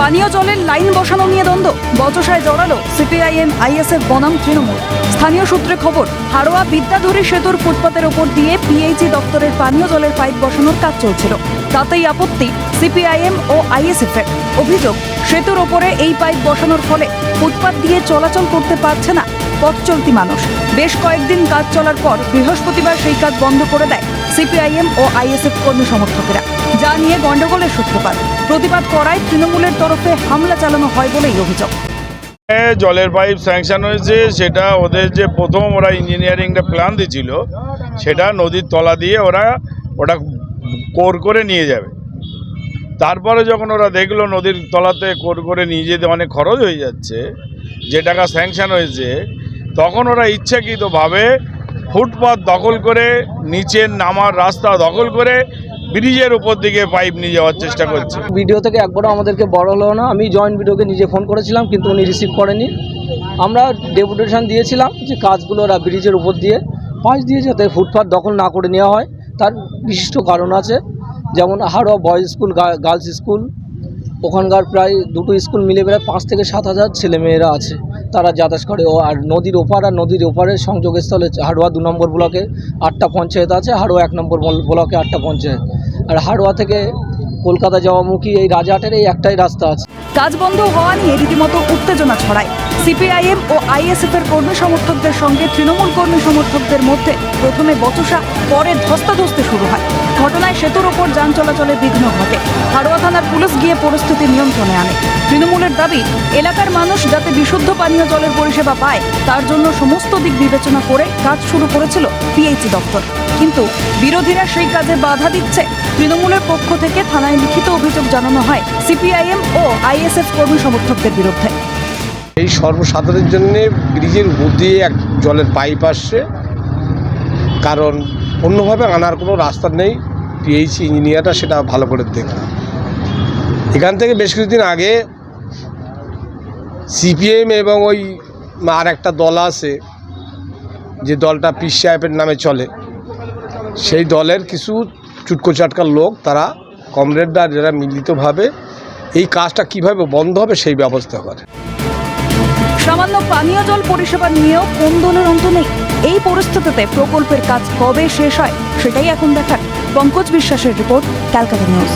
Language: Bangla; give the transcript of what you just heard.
পানীয় জলের লাইন বসানো নিয়ে দ্বন্দ্ব। বচসায় জড়ালো সিপিআইএম, আইএসএফ, বনাম তৃণমূল। স্থানীয় সূত্রে খবর, হাড়োয়া বিদ্যাধরী সেতুর ফুটপাতের ওপর দিয়ে পিএইচি দপ্তরের পানীয় জলের পাইপ বসানোর কাজ চলছিল। তাতেই আপত্তি সিপিআইএম ও আইএসএফ এর অভিযোগ, সেতুর ওপরে এই পাইপ বসানোর ফলে ফুটপাত দিয়ে চলাচল করতে পারছে না পথ চলতি মানুষ। বেশ কয়েকদিন কাজ চলার পর বৃহস্পতিবার সেই কাজ বন্ধ করে দেয় সিপিআইএম ও আইএসএফ কর্মী সমর্থকেরা। যা নিয়ে গন্ডগোলের সূত্রপাত। প্রতিবাদ করায় তৃণমূলের তরফে হামলা চালানো হয় বলেই অভিযোগ। জলের পাইপ স্যাংশন হয়েছে, সেটা ওদের যে প্রথম ওরা ইঞ্জিনিয়ারিংটা প্ল্যান দিয়েছিল সেটা নদীর তলা দিয়ে ওরা ওটা কোর করে নিয়ে যাবে। তারপরে যখন ওরা দেখল নদীর তলাতে কোর করে নিয়ে যেতে অনেক খরচ হয়ে যাচ্ছে, যে টাকা স্যাংশন হয়েছে, তখন ওরা ইচ্ছাকৃতভাবে ফুটপাত দখল করে নিচের নামার রাস্তা দখল করে ব্রিজের উপর দিকে পাইপ নিয়ে যাওয়ার চেষ্টা করছে। ভিডিও থেকে একবারও আমাদেরকে বড় হলো না। আমি জয়েন্ট ভিডিওকে নিজে ফোন করেছিলাম, কিন্তু উনি রিসিভ করেনি। আমরা ডেপুটেশন দিয়েছিলাম যে কাজগুলো ওরা ব্রিজের উপর দিয়ে পাশ দিয়ে যাতে ফুটপাথ দখল না করে নেওয়া হয়। তার বিশিষ্ট কারণ আছে, যেমন Haroa boys school girls school ওখানকার প্রায় দুটো স্কুল মিলে প্রায় পাঁচ থেকে সাত হাজার ছেলেমেয়েরা আছে। তারা যাতায়াত করে ও আর নদীর ওপার আর নদীর ওপারের সংযোগস্থলে হাড়োয়া দু নম্বর ব্লকে আটটা পঞ্চায়েত আছে, হাড়োয়া এক নম্বর ব্লকে আটটা পঞ্চায়েত। আর হাড়োয়া থেকে কলকাতা যাওয়ামুখী এই রাজাহাটের এই একটাই রাস্তা আছে। কাজ বন্ধ হওয়া নিয়ে রীতিমতো উত্তেজনা ছড়ায়। সিপিআইএম ও আইএসএফ এর কর্মী সমর্থকদের সঙ্গে তৃণমূল কর্মী সমর্থকদের মধ্যে প্রথমে বচসা, পরে ধস্তাধস্তি শুরু হয়। ঘটনায় সেতুর ওপর যান চলাচলে বিঘ্ন ঘটে। হাড়োয়া থানার পুলিশ গিয়ে পরিস্থিতি নিয়ন্ত্রণে আনে। তৃণমূলের দাবি, এলাকার মানুষ যাতে বিশুদ্ধ পানীয় জলের পরিষেবা পায়, তার জন্য সমস্ত দিক বিবেচনা করে কাজ শুরু করেছিল পিএইচি দপ্তর। কিন্তু বিরোধীরা সেই কাজে বাধা দিচ্ছে। তৃণমূলের পক্ষ থেকে থানায় লিখিত অভিযোগ জানানো হয় সিপিআইএম ও আইএসএফ কর্মী সমর্থকদের বিরুদ্ধে। এই সর্বসাধারণের জন্যে ব্রিজের উপর দিয়ে এক জলের পাইপ আসছে। কারণ অন্যভাবে আনার কোনো রাস্তা নেই। পিএইচি ইঞ্জিনিয়াররা সেটা ভালো করে দেখবে এখান থেকে বেশ কিছুদিন আগে সিপিএম এবং ওই আর একটা দল আছে, যে দলটা পিস সাহেবের নামে চলে। সেই দলের কিছু চুটকো চাটকার লোক, তারা কমরেডরা যারা মিলিতভাবে এই কাজটা কীভাবে বন্ধ হবে সেই ব্যবস্থা করে। সামান্য পানীয় জল পরিষেবা নিয়েও কোন দলের অন্ত নেই? এই পরিস্থিতিতে প্রকল্পের কাজ কবে শেষ হয়, সেটাই এখন দেখার। পঙ্কজ বিশ্বাসের রিপোর্ট, ক্যালকাটা নিউজ।